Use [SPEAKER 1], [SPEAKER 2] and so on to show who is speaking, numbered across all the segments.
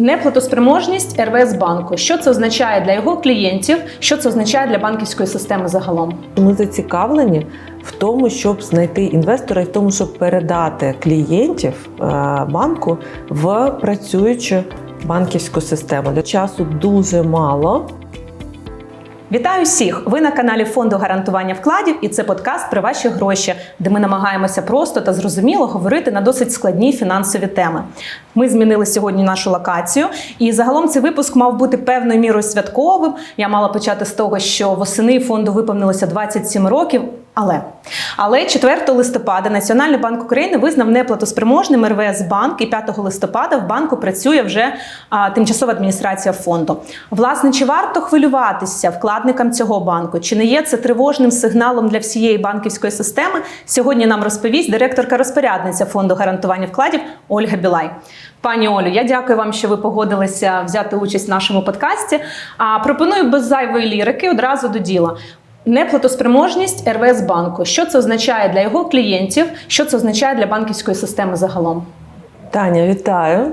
[SPEAKER 1] Неплатоспроможність РВС банку. Що це означає для його клієнтів? Що це означає для банківської системи загалом?
[SPEAKER 2] Ми зацікавлені в тому, щоб знайти інвестора і в тому, щоб передати клієнтів е, банку в працюючу банківську систему. Для часу дуже мало.
[SPEAKER 1] Вітаю всіх! Ви на каналі Фонду гарантування вкладів, і це подкаст про ваші гроші, де ми намагаємося просто та зрозуміло говорити на досить складні фінансові теми. Ми змінили сьогодні нашу локацію, і загалом цей випуск мав бути певною мірою святковим. Я мала почати з того, що восени фонду виповнилося 27 років. Але але 4 листопада Національний банк України визнав неплатоспроможним РВС банк, і 5 листопада в банку працює вже а, тимчасова адміністрація фонду. Власне, чи варто хвилюватися вкладникам цього банку? Чи не є це тривожним сигналом для всієї банківської системи? Сьогодні нам розповість директорка розпорядниця фонду гарантування вкладів Ольга Білай. Пані Олю, я дякую вам, що ви погодилися взяти участь в нашому подкасті. А пропоную без зайвої лірики одразу до діла. Неплатоспроможність РВС банку. Що це означає для його клієнтів? Що це означає для банківської системи загалом?
[SPEAKER 2] Таня, вітаю.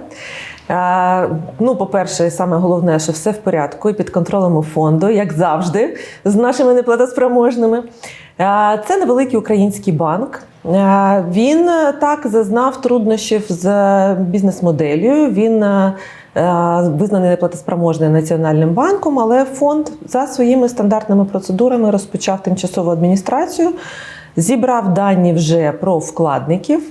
[SPEAKER 2] Е, Ну, по-перше, саме головне, що все в порядку і під контролем у фонду, як завжди, з нашими неплатоспроможними. Е, Це невеликий український банк. Е, Він так зазнав труднощів з бізнес-моделлю. Він визнаний неплатоспроможним національним банком, але фонд за своїми стандартними процедурами розпочав тимчасову адміністрацію, зібрав дані вже про вкладників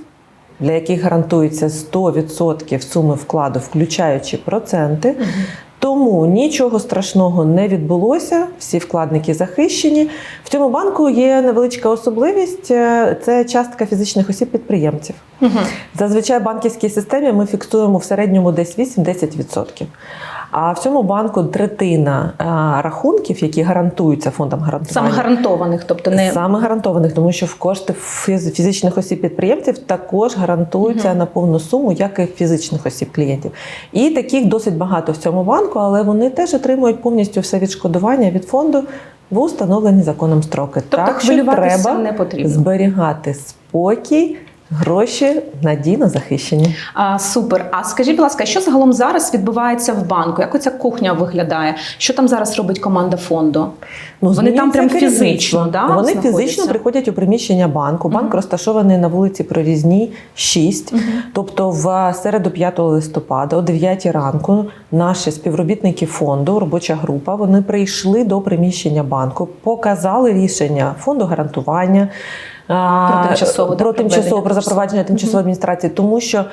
[SPEAKER 2] для яких гарантується 100% суми вкладу, включаючи проценти. Тому нічого страшного не відбулося, всі вкладники захищені. В цьому банку є невеличка особливість е, це частка фізичних осіб-підприємців. Зазвичай в банківській системі ми фіксуємо в середньому десь 8-10%. А в цьому банку третина а, рахунків, які гарантуються фондом гарантування.
[SPEAKER 1] Саме гарантованих, тобто не
[SPEAKER 2] Саме гарантованих, тому що в кошти фізичних осіб підприємців також гарантуються на повну суму, як і фізичних осіб клієнтів. І таких досить багато в цьому банку, але вони теж отримують повністю все відшкодування від фонду в установлені законом строки.
[SPEAKER 1] Тобто
[SPEAKER 2] так що треба
[SPEAKER 1] не потрібно.
[SPEAKER 2] зберігати спокій, гроші надійно захищені.
[SPEAKER 1] А, супер. А скажіть, будь ласка, що загалом зараз відбувається в банку? Як оця кухня виглядає? Що там зараз робить команда фонду?
[SPEAKER 2] Ну,
[SPEAKER 1] Вони там прям фізично, да,
[SPEAKER 2] Вони
[SPEAKER 1] знаходяться?
[SPEAKER 2] фізично приходять у приміщення банку. Банк розташований на вулиці Прорізній, 6. Тобто в середу 5 листопада о 9 ранку наші співробітники фонду, робоча група, вони прийшли до приміщення банку, показали рішення фонду гарантування.
[SPEAKER 1] Про тимчасове,
[SPEAKER 2] про тимчасово про запровадження тимчасової адміністрації, тому що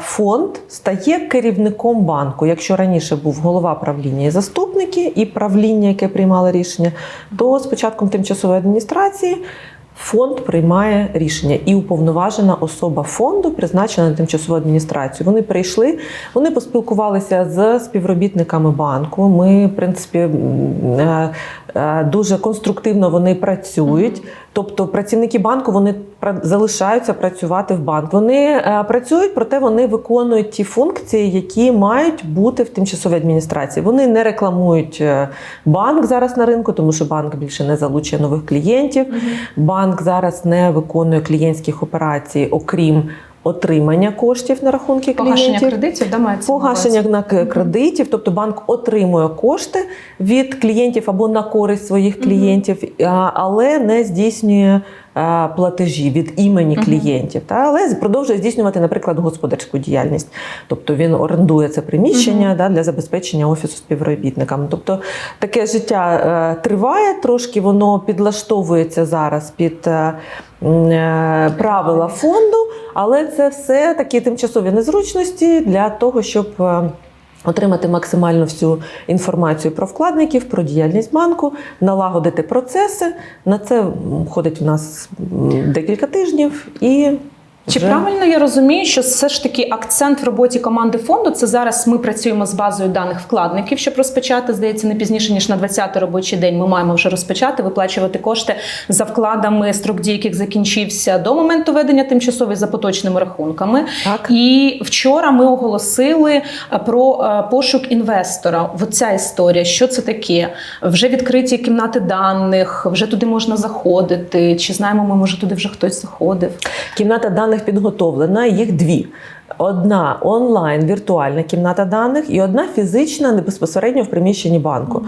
[SPEAKER 2] фонд стає керівником банку. Якщо раніше був голова правління і заступники, і правління, яке приймало рішення, то з початком тимчасової адміністрації. Фонд приймає рішення, і уповноважена особа фонду призначена на тимчасову адміністрацію. Вони прийшли, вони поспілкувалися з співробітниками банку. Ми, в принципі, е, дуже конструктивно вони працюють. Тобто працівники банку вони залишаються працювати в банк. Вони е, працюють, проте вони виконують ті функції, які мають бути в тимчасовій адміністрації. Вони не рекламують е, банк зараз на ринку, тому що банк більше не залучує нових клієнтів. Банк зараз не виконує клієнтських операцій, окрім отримання коштів на рахунки
[SPEAKER 1] Погашення
[SPEAKER 2] клієнтів.
[SPEAKER 1] кредитів, да, мається
[SPEAKER 2] Погашення на кредитів, тобто банк отримує кошти від клієнтів або на користь своїх клієнтів, але не здійснює платежі від імені клієнтів. Та але продовжує здійснювати, наприклад, господарську діяльність. Тобто він орендує це приміщення да, для забезпечення офісу співробітникам. Тобто таке життя е, триває, трошки воно підлаштовується зараз під. Е, Правила фонду, але це все такі тимчасові незручності для того, щоб е, отримати максимально всю інформацію про вкладників, про діяльність банку, налагодити процеси. На це ходить у нас декілька тижнів і.
[SPEAKER 1] Чи
[SPEAKER 2] вже-
[SPEAKER 1] правильно я розумію, що все ж таки акцент в роботі команди фонду це зараз ми працюємо з базою даних вкладників, щоб розпочати, здається, не пізніше ніж на 20-й робочий день. Ми маємо вже розпочати виплачувати кошти за вкладами, строк дії яких закінчився до моменту ведення тимчасової за поточними рахунками.
[SPEAKER 2] Так.
[SPEAKER 1] І вчора ми оголосили е, про е, пошук інвестора. Оця історія, що це таке? Вже відкриті кімнати даних, вже туди можна заходити. Чи знаємо, ми може туди вже хтось заходив?
[SPEAKER 2] Кімната даних підготовлена, їх дві. Одна онлайн віртуальна кімната даних і одна фізична не безпосередньо в приміщенні банку.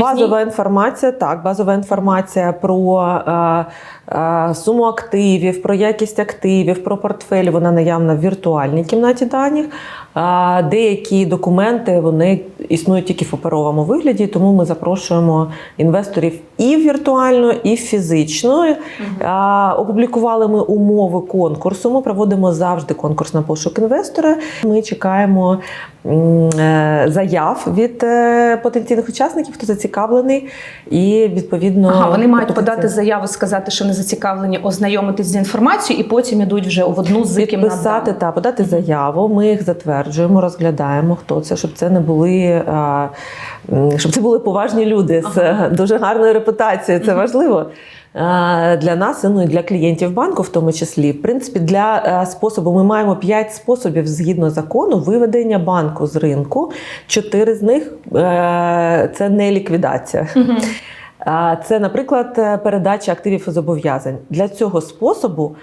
[SPEAKER 2] Базова інформація, так, базова інформація про а, а, суму активів, про якість активів, про портфель. Вона наявна в віртуальній кімнаті даних. Деякі документи вони існують тільки в паперовому вигляді, тому ми запрошуємо інвесторів і в віртуальну, і в фізичну. А, Опублікували ми умови конкурсу. Ми проводимо завжди конкурс на пошук інвестора. Ми чекаємо е, заяв від е, потенційних учасників, хто зацікавлений, і відповідно
[SPEAKER 1] Ага, вони мають подати заяву, сказати, що вони зацікавлені, ознайомитись з інформацією, і потім ідуть вже в одну з
[SPEAKER 2] яким
[SPEAKER 1] писати
[SPEAKER 2] та подати заяву. Ми їх затверджуємо, розглядаємо, хто це, щоб це не були. а, Щоб це були поважні люди з е, дуже гарною репутацією. Це важливо. А, Для нас ну і для клієнтів банку, в тому числі, в принципі, для е, способу ми маємо п'ять способів згідно закону виведення банку з ринку. Чотири з них е, це не ліквідація. Це, наприклад, е, передача активів і зобов'язань. Для цього способу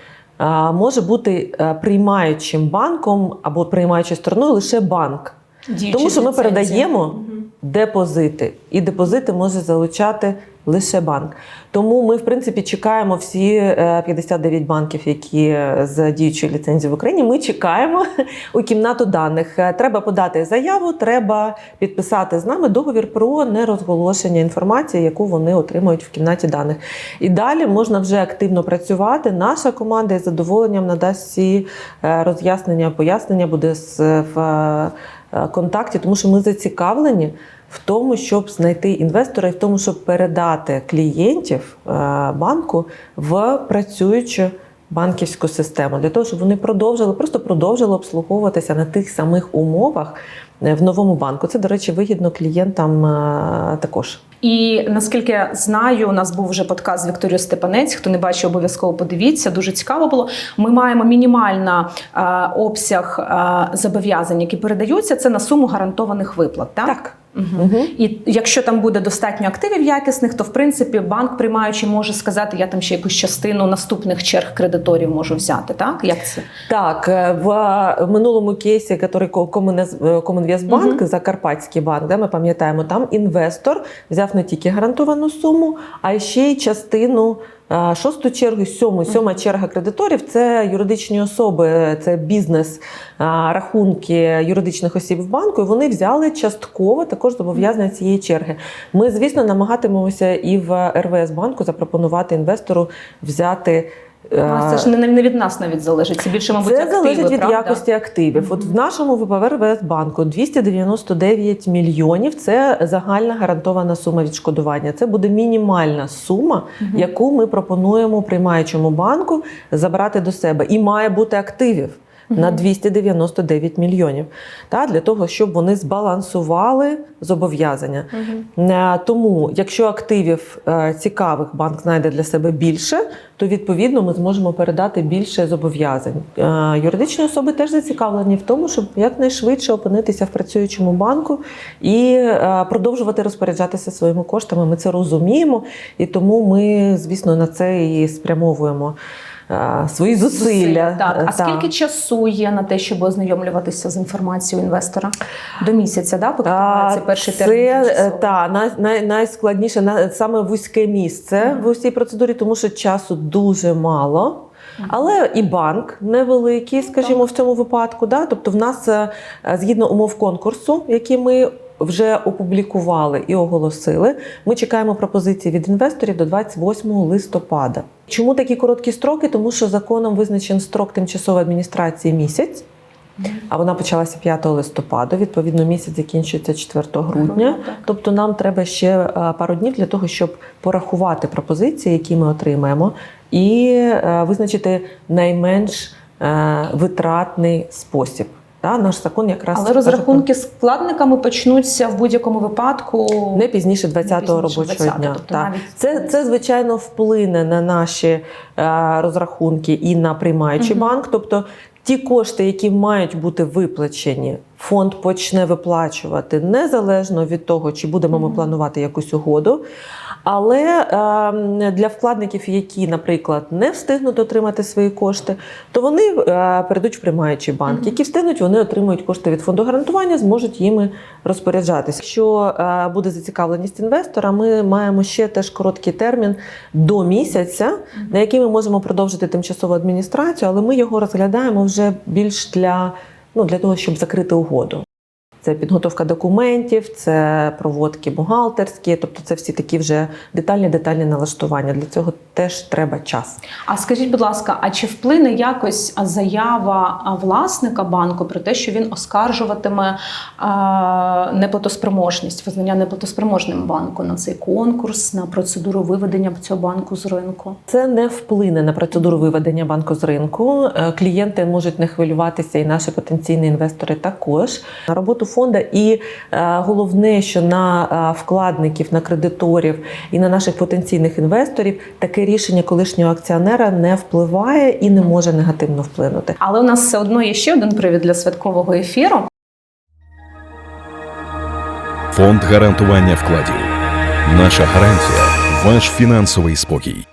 [SPEAKER 2] може бути е, приймаючим банком або приймаючою стороною лише банк.
[SPEAKER 1] Діючі
[SPEAKER 2] Тому що ми передаємо депозити, і депозити може залучати лише банк. Тому ми, в принципі, чекаємо всі е, 59 банків, які з діючою ліцензією в Україні. Ми чекаємо у кімнату даних. Е, Треба подати заяву, треба підписати з нами договір про нерозголошення інформації, яку вони отримують в кімнаті даних. І далі можна вже активно працювати. Наша команда із задоволенням надасть всі е, роз'яснення, пояснення буде в е, контакті, тому що ми зацікавлені в тому, щоб знайти інвестора і в тому, щоб передати клієнтів е, банку в працюючу банківську систему для того, щоб вони продовжили, просто продовжили обслуговуватися на тих самих умовах е, в новому банку. Це, до речі, вигідно клієнтам е, також.
[SPEAKER 1] І наскільки я знаю, у нас був вже подкаст з Вікторією Степанець. Хто не бачив, обов'язково подивіться. Дуже цікаво було. Ми маємо мінімальна е, обсяг зобов'язань, які передаються. Це на суму гарантованих виплат. Так?
[SPEAKER 2] Так.
[SPEAKER 1] Угу.
[SPEAKER 2] Угу.
[SPEAKER 1] І якщо там буде достатньо активів якісних, то в принципі банк приймаючий може сказати, я там ще якусь частину наступних черг кредиторів можу взяти. Так як це
[SPEAKER 2] Так, е, в е, минулому кейсі, який Комінвестбанк, Закарпатський банк, де ми пам'ятаємо, там інвестор взяв не тільки гарантовану суму, а ще й частину. Шосту чергу, сьому, сьома черга кредиторів це юридичні особи, це бізнес, рахунки юридичних осіб в банку. І вони взяли частково також зобов'язання цієї черги. Ми, звісно, намагатимемося і в РВС банку запропонувати інвестору взяти.
[SPEAKER 1] Це ж не, не від нас навіть залежить. Це більше, мабуть,
[SPEAKER 2] це
[SPEAKER 1] активи,
[SPEAKER 2] залежить від
[SPEAKER 1] правда?
[SPEAKER 2] якості активів. От в нашому ВПВ банку 299 мільйонів це загальна гарантована сума відшкодування. Це буде мінімальна сума, яку ми пропонуємо приймаючому банку забрати до себе, і має бути активів. На 299 мільйонів та для того, щоб вони збалансували зобов'язання. Е, Тому, якщо активів е, цікавих банк знайде для себе більше, то відповідно ми зможемо передати більше зобов'язань. Е, Юридичні особи теж зацікавлені в тому, щоб якнайшвидше опинитися в працюючому банку і продовжувати розпоряджатися своїми коштами. Ми це розуміємо, і тому ми, звісно, на це і спрямовуємо. Е, Свої зусилля.
[SPEAKER 1] Так, а
[SPEAKER 2] Е, та.
[SPEAKER 1] скільки часу є на те, щоб ознайомлюватися з інформацією інвестора? До місяця, да? Поки це перший
[SPEAKER 2] це,
[SPEAKER 1] термін.
[SPEAKER 2] е. Та, най, най, найскладніше, на, саме вузьке місце в усій процедурі, тому що часу дуже мало. Але і банк невеликий, скажімо, в цьому випадку. Да? Тобто, в нас згідно умов конкурсу, які ми вже опублікували і оголосили, ми чекаємо пропозиції від інвесторів до 28 листопада. Чому такі короткі строки? Тому що законом визначен строк тимчасової адміністрації місяць. А вона почалася 5 листопада. Відповідно, місяць закінчується 4 грудня. Тобто нам треба ще е, пару днів для того, щоб порахувати пропозиції, які ми отримаємо, і е, визначити найменш е, витратний спосіб. Та, наш закон якраз
[SPEAKER 1] Але розрахунки з вкладниками почнуться в будь-якому випадку
[SPEAKER 2] не пізніше 20-го
[SPEAKER 1] Не пізніше
[SPEAKER 2] робочого
[SPEAKER 1] 20-го,
[SPEAKER 2] дня.
[SPEAKER 1] тобто
[SPEAKER 2] Та.
[SPEAKER 1] навіть-
[SPEAKER 2] Це, це, звичайно, вплине на наші е, розрахунки і на приймаючий
[SPEAKER 1] Мгм.
[SPEAKER 2] банк. Тобто ті кошти, які мають бути виплачені, фонд почне виплачувати незалежно від того, чи будемо ми планувати якусь угоду. Але е, для вкладників, які, наприклад, не встигнуть отримати свої кошти, то вони е, перейдуть в приймаючий банк. Які встигнуть, вони отримують кошти від фонду гарантування, зможуть їми розпоряджатися. Якщо е, буде зацікавленість інвестора, ми маємо ще теж короткий термін до місяця, на який ми можемо продовжити тимчасову адміністрацію, але ми його розглядаємо вже більш для, ну, для того, щоб закрити угоду. Це підготовка документів, це проводки бухгалтерські, тобто це всі такі вже детальні детальні налаштування. Для цього теж треба час.
[SPEAKER 1] А скажіть, будь ласка, а чи вплине якось заява власника банку про те, що він оскаржуватиме а, неплатоспроможність, визнання неплатоспроможним банку на цей конкурс, на процедуру виведення цього банку з ринку?
[SPEAKER 2] Це не вплине на процедуру виведення банку з ринку. Е, Клієнти можуть не хвилюватися, і наші потенційні інвестори також. На роботу фонду і е, головне, що на е, вкладників, на кредиторів і на наших потенційних інвесторів таке рішення колишнього акціонера не впливає і не може негативно вплинути.
[SPEAKER 1] Але у нас все одно є ще один привід для святкового ефіру.
[SPEAKER 3] Фонд гарантування вкладів. Наша гарантія ваш фінансовий спокій.